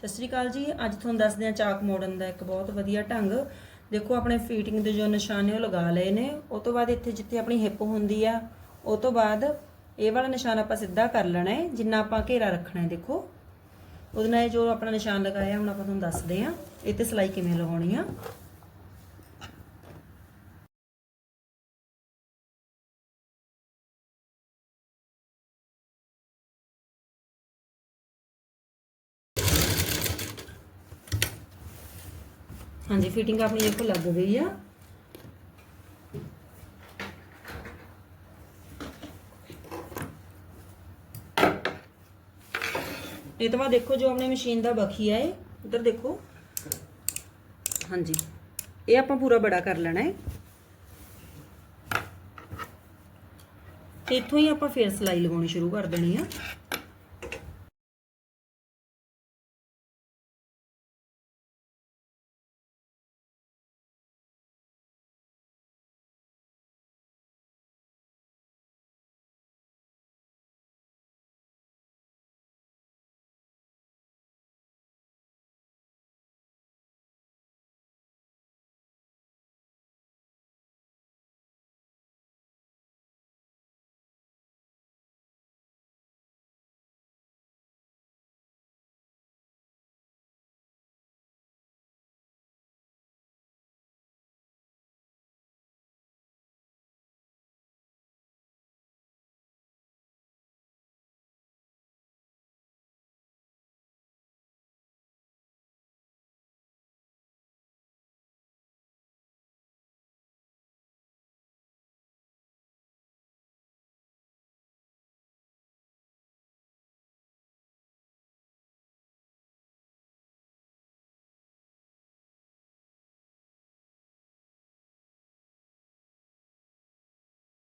ਸਤਿ ਸ਼੍ਰੀ ਅਕਾਲ ਜੀ। ਅੱਜ ਤੁਹਾਨੂੰ ਦੱਸਦੇ ਹਾਂ ਚਾਕ ਮੋੜਨ ਦਾ ਇੱਕ ਬਹੁਤ ਵਧੀਆ ਢੰਗ। ਦੇਖੋ, ਆਪਣੇ ਫੀਟਿੰਗ ਦੇ ਜੋ ਨਿਸ਼ਾਨ ਨੇ ਉਹ ਲਗਾ ਲਏ ਨੇ। ਉਹ ਤੋਂ ਬਾਅਦ ਇੱਥੇ ਜਿੱਥੇ ਆਪਣੀ ਹਿੱਪ ਹੁੰਦੀ ਆ, ਉਹ ਤੋਂ ਬਾਅਦ ਇਹ ਵਾਲਾ ਨਿਸ਼ਾਨ ਆਪਾਂ ਸਿੱਧਾ ਕਰ ਲੈਣਾ ਹੈ, ਜਿੰਨਾ ਆਪਾਂ ਘੇਰਾ ਰੱਖਣਾ ਹੈ, ਦੇਖੋ। ਉਹਦੇ ਨਾਲ ਇਹ ਜੋ ਆਪਣਾ ਨਿਸ਼ਾਨ ਲਗਾਇਆ, ਹੁਣ ਆਪਾਂ ਤੁਹਾਨੂੰ ਦੱਸਦੇ ਹਾਂ, ਇਹ ਤੇ ਸਿਲਾਈ ਕਿਵੇਂ ਲਗਾਉਣੀ ਆ। ਹਾਂਜੀ ਫਿਟਿੰਗ ਆਪਣੀ ਦੇਖੋ ਲੱਗ ਗਈ ਆ। ਇਹ ਤੋਂ ਬਾਅਦ ਦੇਖੋ ਜੋ ਆਪਣੇ ਮਸ਼ੀਨ ਦਾ ਬਖੀਆ ਹੈ ਉਧਰ ਦੇਖੋ। ਹਾਂਜੀ, ਇਹ ਆਪਾਂ ਪੂਰਾ ਬੜਾ ਕਰ ਲੈਣਾ ਹੈ। ਤੇ ਇੱਥੋਂ ਹੀ ਆਪਾਂ ਫੇਰ ਸਿਲਾਈ ਲਗਾਉਣੀ ਸ਼ੁਰੂ ਕਰ ਦੇਣੀ ਆ।